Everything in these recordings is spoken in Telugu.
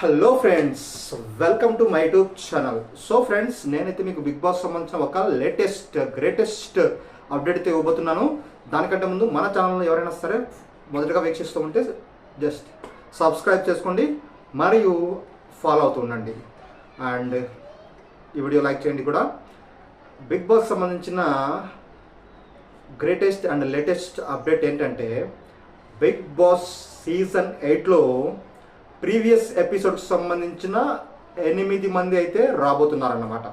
Hello friends welcome to my YouTube channel so friends నేనైతే మీకు బిగ్ బాస్ సంబంధించిన ఒక లేటెస్ట్ గ్రేటెస్ట్ అప్డేట్ అయితే ఇవ్వబోతున్నాను. దానికంటే ముందు మన ఛానల్ ఎవరైనా సరే మొదటగా వీక్షిస్తూ ఉంటే జస్ట్ సబ్స్క్రైబ్ చేసుకోండి మరియు ఫాలో అవుతూ ఉండండి. అండ్ ఈ వీడియో లైక్ చేయండి కూడా. బిగ్ బాస్ సంబంధించిన గ్రేటెస్ట్ అండ్ లేటెస్ట్ అప్డేట్ ఏంటంటే బిగ్ బాస్ సీజన్ ఎయిట్లో ప్రీవియస్ ఎపిసోడ్కి సంబంధించిన ఎనిమిది మంది అయితే రాబోతున్నారన్నమాట.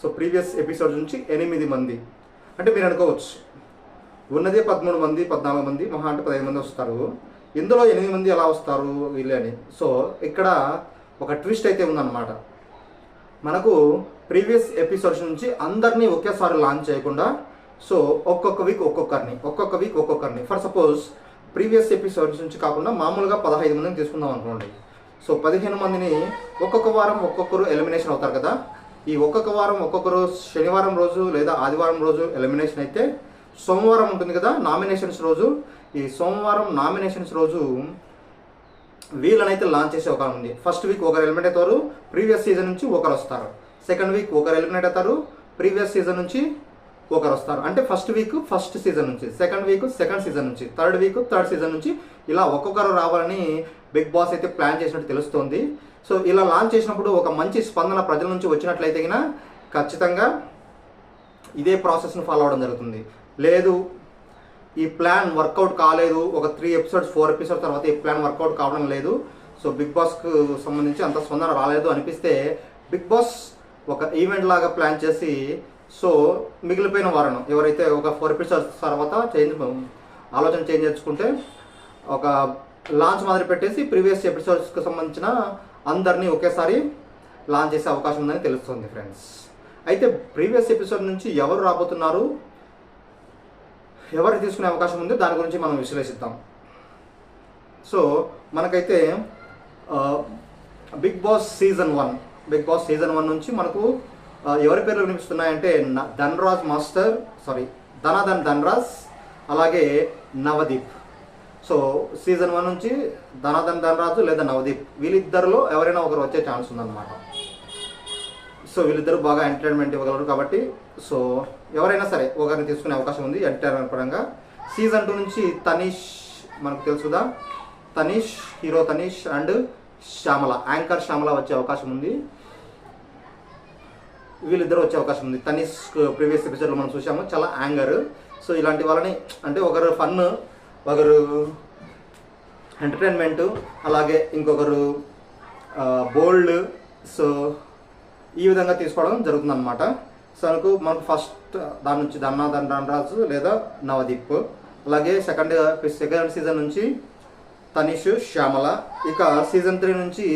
సో ప్రీవియస్ ఎపిసోడ్ నుంచి ఎనిమిది మంది. అంటే మీరు అనుకోవచ్చు ఉన్నదే పదమూడు మంది పద్నాలుగు మంది మహా అంటే పదిహేను మంది వస్తారు. ఇందులో ఎనిమిది మంది ఎలా వస్తారు వీళ్ళే అని. సో ఇక్కడ ఒక ట్విస్ట్ అయితే ఉందన్నమాట. మనకు ప్రీవియస్ ఎపిసోడ్స్ నుంచి అందరినీ ఒకేసారి లాంచ్ చేయకుండా సో ఒక్కొక్క వీక్ ఒక్కొక్కరిని ఒక్కొక్క వీక్ ఒక్కొక్కరిని. ఫర్ సపోజ్ ప్రీవియస్ ఎపిసోడ్స్ నుంచి కాకుండా మామూలుగా పదహైదు మందిని తీసుకుందాం అనుకోండి. సో పదిహేను మందిని ఒక్కొక్క వారం ఒక్కొక్కరు ఎలిమినేషన్ అవుతారు కదా. ఈ ఒక్కొక్క వారం ఒక్కొక్కరు శనివారం రోజు లేదా ఆదివారం రోజు ఎలిమినేషన్ అయితే సోమవారం ఉంటుంది కదా నామినేషన్స్ రోజు. ఈ సోమవారం నామినేషన్స్ రోజు వీళ్ళనైతే లాంచ్ చేసే ఒక ఉంది. ఫస్ట్ వీక్ ఒకరు ఎలిమినేట్ అవుతారు ప్రీవియస్ సీజన్ నుంచి ఒకరు వస్తారు. సెకండ్ వీక్ ఒకరు ఎలిమినేట్ అవుతారు ప్రీవియస్ సీజన్ నుంచి ఒకరు వస్తారు. అంటే ఫస్ట్ వీక్ ఫస్ట్ సీజన్ నుంచి. సెకండ్ వీక్ సెకండ్ సీజన్ నుంచి. థర్డ్ వీక్ థర్డ్ సీజన్ నుంచి ఇలా ఒక్కొక్కరు రావాలని బిగ్ బాస్ అయితే ప్లాన్ చేసినట్టు తెలుస్తోంది. సో ఇలా లాంచ్ చేసినప్పుడు ఒక మంచి స్పందన ప్రజల నుంచి వచ్చినట్లయితే ఖచ్చితంగా ఇదే ప్రాసెస్ను ఫాలో అవడం జరుగుతుంది. లేదు ఈ ప్లాన్ వర్కౌట్ కాలేదు. ఒక త్రీ ఎపిసోడ్స్ ఫోర్ ఎపిసోడ్ తర్వాత ఈ ప్లాన్ వర్కౌట్ కావడం లేదు. సో బిగ్ బాస్కు సంబంధించి అంత స్పందన రాలేదు అనిపిస్తే బిగ్ బాస్ ఒక ఈవెంట్ లాగా ప్లాన్ చేసి సో మిగిలిపోయిన వారం ఎవరైతే ఒక ఫోర్ ఎపిసోడ్స్ తర్వాత చేంజ్ ఆలోచన చేంజ్ చేసుకుంటే ఒక లాంచ్ మాదిరి పెట్టేసి ప్రీవియస్ ఎపిసోడ్స్కి సంబంధించిన అందరినీ ఒకేసారి లాంచ్ చేసే అవకాశం ఉందని తెలుస్తుంది ఫ్రెండ్స్ అయితే ప్రీవియస్ ఎపిసోడ్ నుంచి ఎవరు రాబోతున్నారు ఎవరు తీసుకునే అవకాశం ఉంది దాని గురించి మనం విశ్లేషిద్దాం. సో మనకైతే Bigg Boss season one Bigg Boss season one నుంచి మనకు ఎవరి పేర్లు వినిపిస్తున్నాయంటే న- ధనరాజ్ మాస్టర్ సారీ ధనాధన్ ధనరాజ్ అలాగే నవదీప్. సో సీజన్ వన్ నుంచి ధనాధన్ ధనరాజు లేదా నవదీప్ వీళ్ళిద్దరిలో ఎవరైనా ఒకరు వచ్చే ఛాన్స్ ఉందన్నమాట. సో వీళ్ళిద్దరు బాగా ఎంటర్టైన్మెంట్ ఇవ్వగలరు కాబట్టి సో ఎవరైనా సరే ఒకరిని తీసుకునే అవకాశం ఉంది ఎంటర్టైన్మెంట్ పరంగా. సీజన్ టూ నుంచి తనీష్ మనకు తెలుసుదా? Tanish hero Tanish and Shyamala anchor Shyamala వచ్చే అవకాశం ఉంది. వీళ్ళిద్దరు వచ్చే అవకాశం ఉంది. తనీష్ ప్రీవియస్ ఎపిసోడ్లో మనం చూసాము చాలా యాంగర్. సో ఇలాంటి వాళ్ళని అంటే ఒకరు ఫన్ ఒకరు ఎంటర్టైన్మెంట్ అలాగే ఇంకొకరు బోల్డ్. సో ఈ విధంగా తీసుకోవడం జరుగుతుంది అనమాట సో మనకు మనకు ఫస్ట్ దాని నుంచి దన్నా దండరాజు లేదా నవదీప్. అలాగే సెకండ్ సెకండ్ సీజన్ నుంచి తనీష్ శ్యామల. ఇక సీజన్ త్రీ నుంచి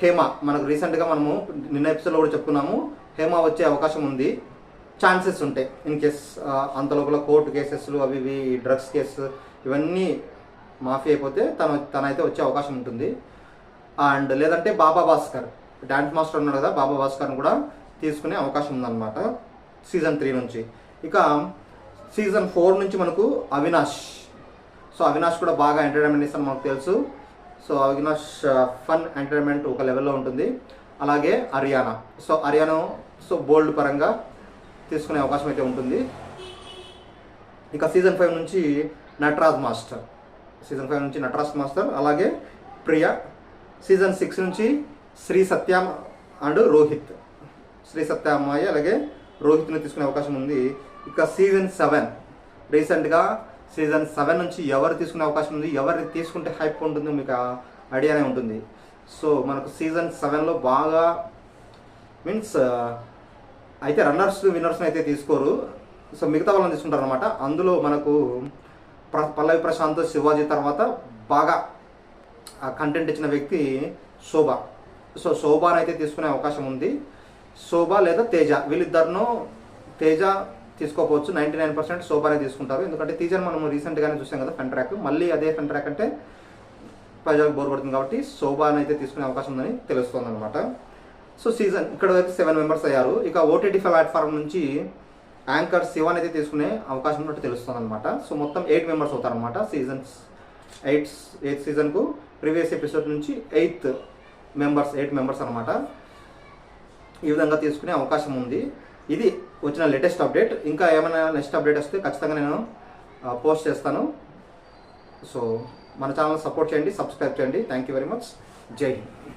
హేమ మనకు రీసెంట్గా మనము నిన్న ఎపిసోడ్లో కూడా చెప్పుకున్నాము హేమ వచ్చే అవకాశం ఉంది. ఛాన్సెస్ ఉంటాయి ఇన్ కేస్ అంత లోపల కోర్టు కేసెస్లు అవి ఇవి డ్రగ్స్ కేసు ఇవన్నీ మాఫీ అయిపోతే తను తనైతే వచ్చే అవకాశం ఉంటుంది. అండ్ లేదంటే బాబా భాస్కర్ డ్యాన్స్ మాస్టర్ ఉన్నాడు కదా బాబా భాస్కర్ని కూడా తీసుకునే అవకాశం ఉందన్నమాట సీజన్ త్రీ నుంచి. ఇక సీజన్ ఫోర్ నుంచి మనకు అవినాష్. సో అవినాష్ కూడా బాగా ఎంటర్టైన్మెంట్ ఇస్తాను మనకు తెలుసు. సో అవినాష్ ఫన్ ఎంటర్టైన్మెంట్ ఒక లెవెల్లో ఉంటుంది. అలాగే Haryana. So Haryana so bold పరంగా తీసుకునే అవకాశం అయితే ఉంటుంది. ఇక సీజన్ ఫైవ్ నుంచి నటరాజ్ మాస్టర్. సీజన్ ఫైవ్ నుంచి నటరాజ్ మాస్టర్ అలాగే ప్రియా. సీజన్ సిక్స్ నుంచి శ్రీ సత్యం అండ్ రోహిత్. శ్రీ సత్య అమ్మాయి అలాగే రోహిత్ని తీసుకునే అవకాశం ఉంది. ఇక సీజన్ సెవెన్. రీసెంట్గా సీజన్ సెవెన్ నుంచి ఎవరు తీసుకునే అవకాశం ఉంది ఎవరిని తీసుకుంటే హైప్ ఉంటుంది మీకు ఐడియానే ఉంటుంది. సో మనకు సీజన్ సెవెన్లో బాగా మీన్స్ అయితే రన్నర్స్ విన్నర్స్ని అయితే తీసుకోరు. సో మిగతా వాళ్ళని తీసుకుంటారు అనమాట అందులో మనకు ప్ర పల్లవి ప్రశాంత్ శివాజీ తర్వాత బాగా కంటెంట్ ఇచ్చిన వ్యక్తి శోభ. సో శోభాని అయితే తీసుకునే అవకాశం ఉంది. శోభ లేదా తేజ. వీళ్ళిద్దరిను తేజ తీసుకోపోవచ్చు నైంటీ నైన్ పర్సెంట్ శోభానే తీసుకుంటారు. ఎందుకంటే తేజని మనం రీసెంట్గానే చూసాం కదా ఫెన్ ట్రాక్ మళ్ళీ అదే ఫెన్ ట్రాక్ అంటే ప్రజలకు బోర్ పడుతుంది కాబట్టి శోభాని అయితే తీసుకునే అవకాశం ఉందని తెలుస్తుంది అనమాట సో సీజన్ ఇక్కడ వరకు సెవెన్ మెంబర్స్ అయ్యారు. ఇక ఓటీటీ ప్లాట్ఫామ్ నుంచి యాంకర్ శివాన్ అయితే తీసుకునే అవకాశం ఉన్నట్టు తెలుస్తుంది అనమాట సో మొత్తం ఎయిట్ మెంబర్స్ అవుతారనమాట సీజన్స్ ఎయిట్ ఎయిత్ సీజన్కు ప్రీవియస్ ఎపిసోడ్ నుంచి ఎయిత్ మెంబర్స్ ఎయిట్ మెంబర్స్ అనమాట ఈ విధంగా తీసుకునే అవకాశం ఉంది. ఇది వచ్చిన లేటెస్ట్ అప్డేట్ ఇంకా ఏమైనా నెక్స్ట్ అప్డేట్ వస్తే ఖచ్చితంగా నేను పోస్ట్ చేస్తాను. సో మన ఛానల్ సపోర్ట్ చేయండి సబ్స్క్రైబ్ చేయండి. థ్యాంక్ యూ వెరీ మచ్ జై హింద్